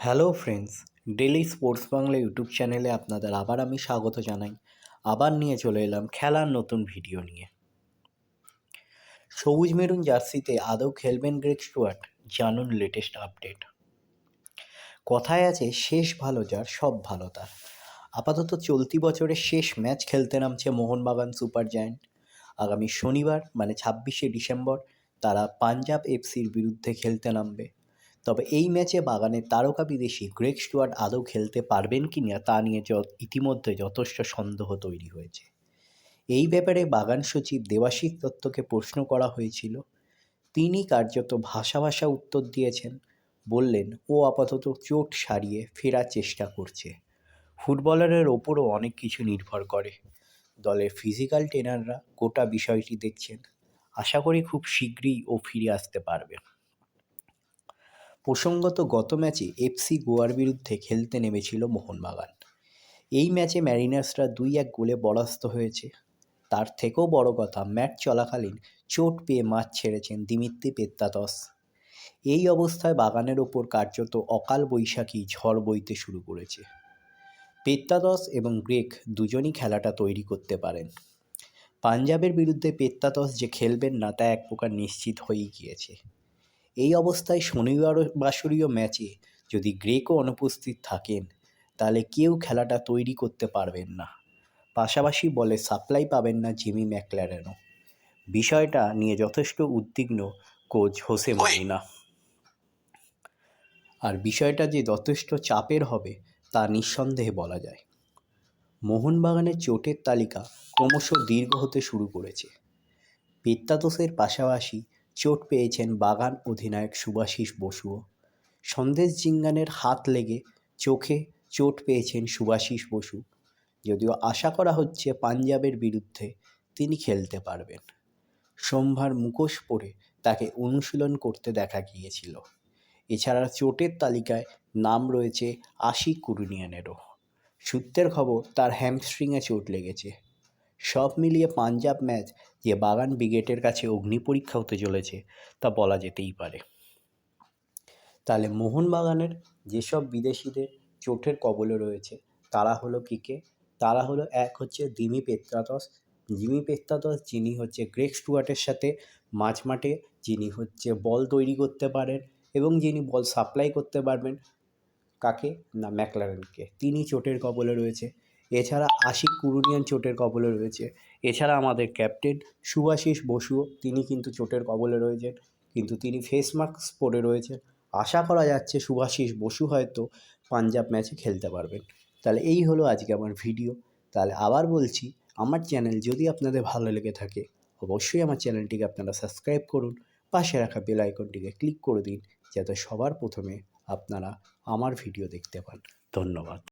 Hello friends daily sports Bangla YouTube চ্যানেলে আপনাদের আবার আমি স্বাগত জানাই। আবার নিয়ে চলে এলাম খেলার নতুন ভিডিও নিয়ে। সবুজ মেরুন জার্সিতে আদৌ খেলবেন গ্রেগ স্টুয়ার্ট? জানুন লেটেস্ট আপডেট কথায় আছে, শেষ ভালো যার, সব ভালো তার। আপাতত চলতি বছরের শেষ ম্যাচ খেলতে নামছে মোহনবাগান সুপার জায়ান্ট। আগামী শনিবার মানে ছাব্বিশে ডিসেম্বর, তারা পাঞ্জাব এফসির বিরুদ্ধে খেলতে নামবে। তবে এই ম্যাচে বাগানের তারকা বিদেশি গ্রেগ স্টুয়ার্ট আদৌ খেলতে পারবেন কি না তা নিয়ে ইতিমধ্যে যথেষ্ট সন্দেহ তৈরি হয়েছে। এই ব্যাপারে বাগান সচিব দেবাশিস দত্তকে প্রশ্ন করা হয়েছিল। তিনি কার্যত ভাষা ভাষা উত্তর দিয়েছেন, বললেন, ও আপাতত চোট সারিয়ে ফেরার চেষ্টা করছে। ফুটবলারের ওপরও অনেক কিছু নির্ভর করে। দলের ফিজিক্যাল ট্রেনাররা গোটা বিষয়টি দেখছেন। আশা করি খুব শীঘ্রই ও ফিরে আসতে পারবে প্রসঙ্গত গত ম্যাচে এফসি গোয়ার বিরুদ্ধে খেলতে নেমেছিল মোহনবাগান এই ম্যাচে ম্যারিনার্সরা দুই এক গোলে পরাস্ত হয়েছে। তার থেকেও বড় কথা, ম্যাচ চলাকালীন চোট পেয়ে মাঠ ছেড়েছেন দিমিত্রি পেত্তাতস। এই অবস্থায় বাগানের ওপর কার্যত অকাল বৈশাখী ঝড় বইতে শুরু করেছে। পেত্তাতস এবং গ্রেক দুজনই খেলাটা তৈরি করতে পারেন। পাঞ্জাবের বিরুদ্ধে পেত্তাতস যে খেলবেন না, তা এক প্রকার নিশ্চিত হয়েই গিয়েছে। এই অবস্থায় শনিবার বাসরীয় ম্যাচে যদি গ্রেকও অনুপস্থিত থাকেন, তাহলে কেউ খেলাটা তৈরি করতে পারবেন না। পাশাপাশি বলে সাপ্লাই পাবেন না জিমি ম্যাকল্যারেনও বিষয়টা নিয়ে যথেষ্ট উদ্বিগ্ন কোচ হোসে মরিনা আর বিষয়টা যে যথেষ্ট চাপের হবে, তা নিঃসন্দেহে বলা যায়। মোহনবাগানের চোটের তালিকা ক্রমশ দীর্ঘ হতে শুরু করেছে। পেত্তাতোসের পাশাপাশি চোট পেয়েছেন বাগান অধিনায়ক সুভাশিস বসুও সন্দেশ জিঙ্গানের হাত লেগে চোখে চোট পেয়েছেন সুভাশিস বসু। যদিও আশা করা হচ্ছে পাঞ্জাবের বিরুদ্ধে তিনি খেলতে পারবেন। সোমবার মুখোশ পরে তাকে অনুশীলন করতে দেখা গিয়েছিল। এছাড়া চোটের তালিকায় নাম রয়েছে আশি কুরুনিয়ানেরও। সূত্রের খবর, তার হ্যামস্ট্রিংয়ে চোট লেগেছে। সব মিলিয়ে পাঞ্জাব ম্যাচ যে বাগান ব্রিগেডের কাছে অগ্নি পরীক্ষা হতে চলেছে, তা বলা যেতেই পারে। তাহলে মোহনবাগানের যেসব বিদেশিদের চোটের কবলে রয়েছে, তারা হলো কী কে তারা হলো এক হচ্ছে দিমি পেত্রাতস। জিমি পেত্রাতস যিনি হচ্ছে গ্রেক স্টুয়ার্টের সাথে মাঝ মাঠে, যিনি হচ্ছে বল তৈরি করতে পারেন এবং যিনি বল সাপ্লাই করতে পারবেন, কাকে? না, ম্যাকলারেনকে। তিনি চোটের কবলে রয়েছে। এছাড়া আশিক কুরুনিয়ান চোটের কবলে রয়েছে। এছাড়া আমাদের ক্যাপ্টেন সুভাশিস বসুও তিনি কিন্তু চোটের কবলে রয়েছেন। কিন্তু তিনি ফেস মাস্ক পরে রয়েছেন। আশা করা যাচ্ছে সুভাশিস বসু হয়তো পাঞ্জাব ম্যাচে খেলতে পারবেন। তাহলে এই হলো আজকে আমার ভিডিও তাহলে আবার বলছি, আমার চ্যানেল যদি আপনাদের ভালো লেগে থাকে, অবশ্যই আমার চ্যানেলটিকে আপনারা সাবস্ক্রাইব করুন। পাশে রাখা বেল আইকনটিকে ক্লিক করে দিন, যাতে সবার প্রথমে আপনারা আমার ভিডিও দেখতে পান। ধন্যবাদ।